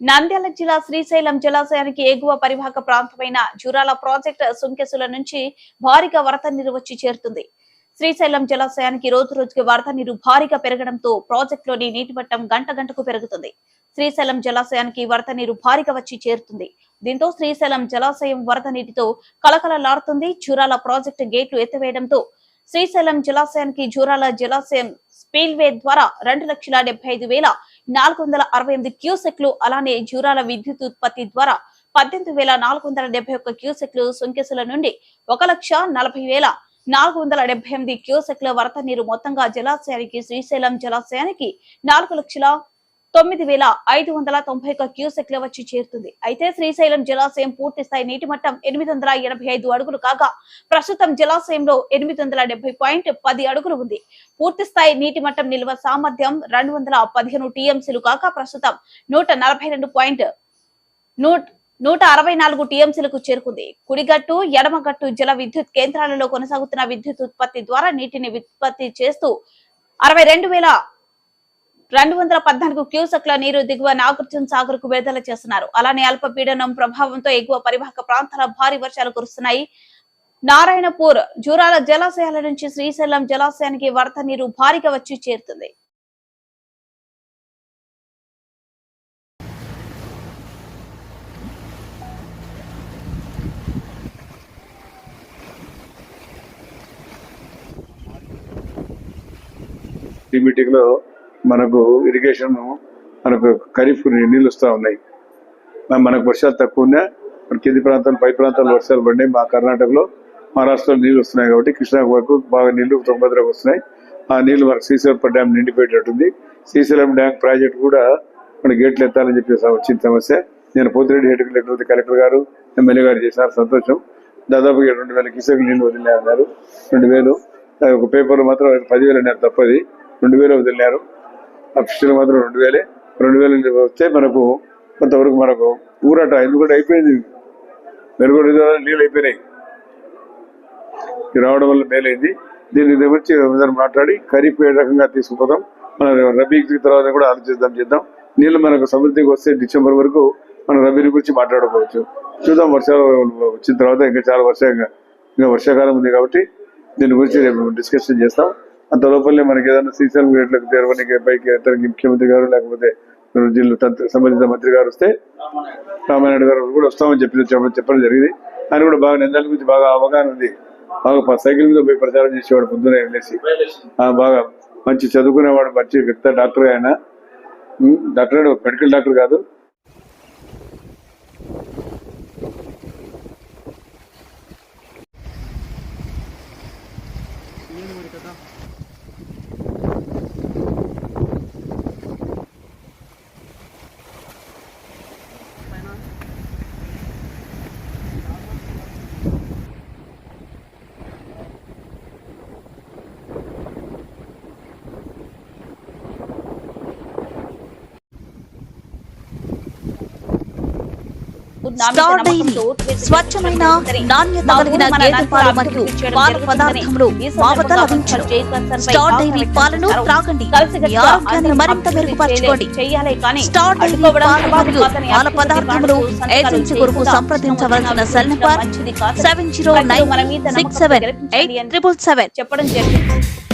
నంద్యాల జిల్లా శ్రీశైలం జలాశయానికి ఎగువ పరివాహక ప్రాంతమైన జురాల ప్రాజెక్ట్ సుంకెసుల నుంచి భారీగా వరద నీరు వచ్చి చేరుతుంది. శ్రీశైలం జలాశయానికి రోజు రోజుకి వరద నీరు భారీగా పెరగడంతో ప్రాజెక్టులోని నీటి మట్టం గంట గంటకు పెరుగుతుంది. శ్రీశైలం జలాశయానికి వరద నీరు భారీగా వచ్చి చేరుతుంది. దీంతో శ్రీశైలం జలాశయం వరద నీటితో కలకలలాడుతుంది జూరాల ప్రాజెక్టు గేట్లు ఎత్తివేయడంతో శ్రీశైలం జలాశయానికి జూరాల జలాశయం స్పీల్వే ద్వారా రెండు లక్షల డెబ్బై ఐదు వేల నాలుగు వందల అరవై ఎనిమిది క్యూసెక్లు అలానే జూరాల విద్యుత్ ఉత్పత్తి ద్వారా పద్దెనిమిది వేల నాలుగు వందల డెబ్బై ఒక్క క్యూసెక్లు సుంకెసుల నుండి ఒక లక్ష నలభై వేల నాలుగు వందల డెబ్బై ఎనిమిది క్యూసెక్ల వరద నీరు మొత్తంగా జలాశయానికి శ్రీశైలం జలాశయానికి నాలుగు లక్షల తొమ్మిది వేల ఐదు వందల తొంభై ఒక్క క్యూసెక్ల వచ్చి చేరుతుంది. అయితే శ్రీశైలం జలాశయం పూర్తి స్థాయి నీటి మట్టం ఎనిమిది వందల ఎనభై ఐదు అడుగులు కాగా ప్రస్తుతం జలాశయంలో ఎనిమిది వందల డెబ్బై పాయింట్ పది అడుగులు ఉంది. పూర్తి స్థాయి నీటి మట్టం నిల్వ సామర్థ్యం రెండు వందల పదిహేను టీఎంసీలు కాగా ప్రస్తుతం నూట నలభై రెండు పాయింట్ నూట నూట అరవై నాలుగు టీఎంసీలకు చేరుకుంది. కుడిగట్టు ఎడమగట్టు జల విద్యుత్ కేంద్రాలలో కొనసాగుతున్న విద్యుత్ ఉత్పత్తి ద్వారా నీటిని ఉత్పత్తి చేస్తూ అరవై రెండు వేల రెండు వందల పద్నాలుగు క్యూసెక్ల నీరు దిగువ నాగార్జున సాగర్కు విడుదల చేస్తున్నారు. అలానే అల్పపీడనం ప్రభావంతో ఎగువ పరివాహక ప్రాంతాల భారీ వర్షాలు కురుస్తున్నాయి. నారాయణపూర్ జూరాల జలాశయాల నుంచి శ్రీశైలం జలాశయానికి వరద నీరు భారీగా వచ్చి చేరుతుంది. ఈ లో మనకు ఇరిగేషన్ మనకు ఖరీఫ్ నీళ్ళు వస్తూ ఉన్నాయి. మనకు వర్షాలు తక్కువ ఉన్నా మన కింది ప్రాంతాలు పై ప్రాంతాలు వర్షాలు పడినాయి మా కర్ణాటకలో మహారాష్ట్రలో నీళ్ళు వస్తున్నాయి కాబట్టి కృష్ణా వరకు బాగా నీళ్ళు తుంగభద్రకు వస్తున్నాయి. ఆ నీళ్ళు మనకు శ్రీశైలం డ్యామ్ నిండిపోయేటట్టుంది. శ్రీశైలం డ్యామ్ ప్రాజెక్ట్ కూడా మన గేట్లు ఎత్తాలని చెప్పేసి వచ్చిన సమస్య. నేను పోతిరెడ్డి హెడ్ కలెక్టర్ కలెక్టర్ గారు ఎమ్మెల్యే గారు చేశారు సంతోషం. దాదాపుగా రెండు వేల కిసెక్ నీళ్ళు వదిలినారు రెండు వేలు ఒక పేపర్లో మాత్రం పదివేలు అన్నారు తప్పది. రెండు వేలు వదిలినారు. అఫీషియల్ మాత్రం రెండు వేలే. రెండు వేలు వస్తే మనకు కొంతవరకు మనకు ఊరట. ఎందుకంటే అయిపోయింది. మెరుగుడు నీళ్ళు అయిపోయినాయి. ఇది రావడం వల్ల మేలైంది. దీని గురించి మాట్లాడి ఖరీఫ్ ఏ రకంగా తీసుకుపోదాం. మన రబీకి తర్వాత కూడా ఆలోచిద్దాం చేద్దాం. నీళ్ళు మనకు సమృద్ధికి వస్తే డిసెంబర్ వరకు మనం రబీ గురించి మాట్లాడుకోవచ్చు. చూద్దాం వర్షాలు వచ్చిన తర్వాత ఇంకా చాలా వర్ష ఇంకా వర్షాకాలం ఉంది కాబట్టి దీని గురించి రేపు డిస్కషన్ చేస్తాం. అంత లోపలే మనకి ఏదైనా శ్రీశైలం గేట్లకు తెరవనికి పైకి ఎత్తడానికి ముఖ్యమంత్రి గారు లేకపోతే జిల్లా సంబంధిత మంత్రి గారు వస్తే రామానాయుడు గారు కూడా వస్తామని చెప్పి చెప్పడం చెప్పడం జరిగింది. ఆయన కూడా బాగా నిందల గురించి బాగా అవగాహన ఉంది. బాగా సైకిల్ మీద పోయి ప్రచారం చేసేవాడు పొద్దునే వెళ్ళేసి బాగా మంచి చదువుకునేవాడు మంచి వ్యక్తి డాక్టర్ ఆయన. డాక్టర్ మెడికల్ డాక్టర్ కాదు. స్వచ్ఛమైన నాణ్యత కలిగిన గేదె పాలు మరియు పాల పదార్థములు మా వద్ద లభించును స్టార్ డైరీ పాలను త్రాగండి. మీ ఆరోగ్యాన్ని మరింత మెరుగుపరచుకోండి. స్టార్ డైరీ పాలు మరియు పాల పదార్థములు ఏజెన్సీ కొరకు సంప్రదించవలసిన cell number seven zero nine six seven eight triple seven. చెప్పడం జరిగింది.